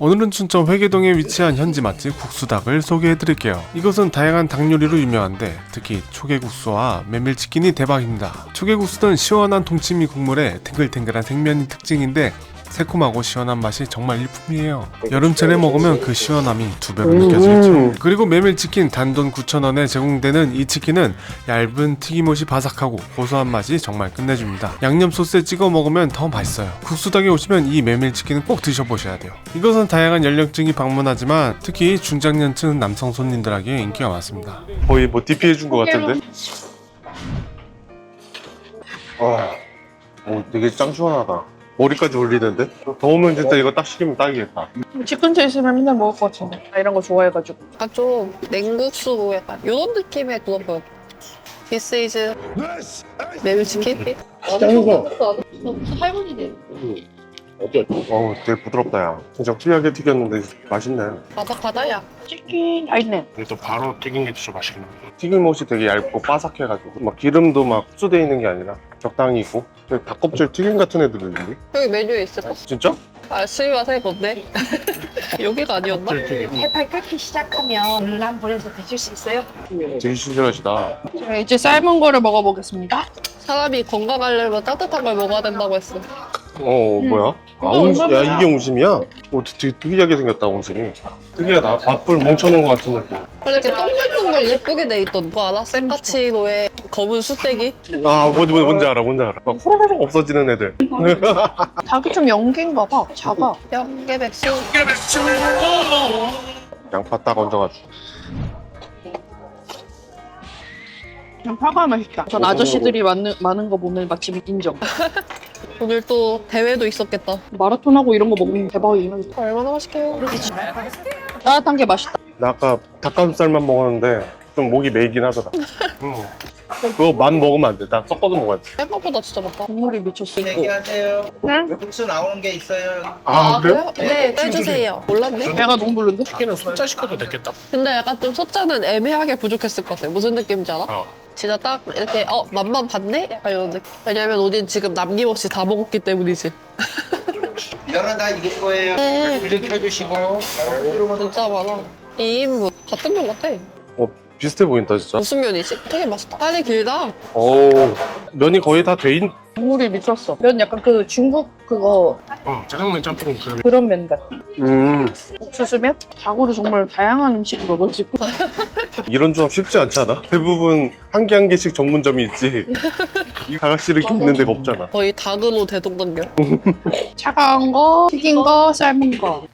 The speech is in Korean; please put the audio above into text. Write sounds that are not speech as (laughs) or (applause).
오늘은 춘천 회계동에 위치한 현지 맛집 국수닭을 소개해드릴게요. 이것은 다양한 닭 요리로 유명한데 특히 초계국수와 메밀치킨이 대박입니다. 초계국수는 시원한 동치미 국물에 탱글탱글한 생면이 특징인데 새콤하고 시원한 맛이 정말 일품이에요. 여름철에 먹으면 그 시원함이 두 배로 느껴지겠죠. 그리고 메밀 치킨 단돈 9,000원에 제공되는 이 치킨은 얇은 튀김옷이 바삭하고 고소한 맛이 정말 끝내줍니다. 양념 소스에 찍어 먹으면 더 맛있어요. 국수닭에 오시면 이 메밀 치킨은 꼭 드셔보셔야 돼요. 이것은 다양한 연령층이 방문하지만 특히 중장년층 남성 손님들에게 인기가 많습니다. 거의 뭐 DP 해준 것 같은데? 아, 오, 되게 짱 시원하다. 머리까지 올리는데? 더우면 진짜 이거 딱 식이면 딱이겠다. 치킨째 있으면 맨날 먹을 것 같은데. 나 이런 거 좋아해가지고. 약간 좀 냉국수 약간 이런 느낌의 그런 거. This is 메밀치킨? 할머니네. 어우, 되게 부드럽다, 야. 진짜 후하게 튀겼는데 맛있네. 바삭하다 야. 치킨 아 있네. 근데 또 바로 튀긴 게 진짜 맛있긴 해. 튀김옷이 되게 얇고 바삭해가지고 막 기름도 막 흡수돼 있는 게 아니라 적당히 있고 되게 닭껍질 튀김 같은 애들도 있는데? 여기 메뉴에 있을까? 진짜? 아 스미마세 뭔데? 여기가 아니었나? 해팔 끓기 시작하면 물란 불에서 드실 수 있어요? 되게 신기하시다. 자, 이제 삶은 거를 먹어보겠습니다. 사람이 건강하려면 따뜻한 걸 먹어야 된다고 했어. 어, 뭐야? 아, 이거 옹심, 야. 이게 옹심이야? 어, 되게 특이하게 생겼다, 옹심이. 특이하다. 밥풀 뭉쳐놓은 것 같은 느낌. 원래 이렇게 동글동글 예쁘게 돼 있던 거 알아? 생카치노의 검은 수떼기? 아, 뭔지, 뭔지, 뭔지 알아, 뭔지 알아. 막 호로록 없어지는 애들. (laughs) 닭이 좀 연기인가 봐. 작아. 연계 백수. 양파 딱 얹어가지고. 양파가 맛있다. 전 아저씨들이 많은, 많은 거 보면 마침 인정. (laughs) 오늘 또 대회도 있었겠다. 마라톤하고 이런 거 먹으면 대박이긴 하겠다. 얼마나 맛있게요? 따뜻한 게 맛있다. 나 아까 닭가슴살만 먹었는데 좀 목이 메이긴 하더라. 응. (laughs) 그거 만 먹으면 안 돼. 나 섞어서 먹어야 돼. 생각보다 진짜 맛있다. 국물이 미쳤어. 얘기하세요. 응? 국수 나오는 게 있어요. 아, 그래요? 네, 빼주세요. 몰랐네. 배가 너무 부른데? 치킨은 소짜 시켜도 됐겠다. 근데 약간 좀 소자는 애매하게 부족했을 것 같아. 무슨 느낌인지 알아? 어. 진짜 딱 이렇게 어 맛만 봤네? 약간 이런 느낌. 왜냐면 우린 지금 남김없이 다 먹었기 때문이지. 이거는 다 익은 거예요. 네. 불 켜주시고. 진짜 많아. 2인분 같은 면 같아. 어, 비슷해 보인다, 진짜. 무슨 면이지? 되게 맛있다. 빨리 길다. 오, 면이 거의 다 돼 있, 국물이 미쳤어. 면 약간 그 중국 그거 어, 짜장면 짬뽕 그 그런 면 같아. 음, 옥수수면? 닭으로 정말 다양한 음식을 먹어지고. (laughs) 이런 조합 쉽지 않지 않아? 대부분 한 개 한 개씩 전문점이 있지. (laughs) 이 가락시를 있는 데가 없잖아. 거의 닭으로 대동단결. (laughs) 차가운 거, 튀긴 거, 삶은 거.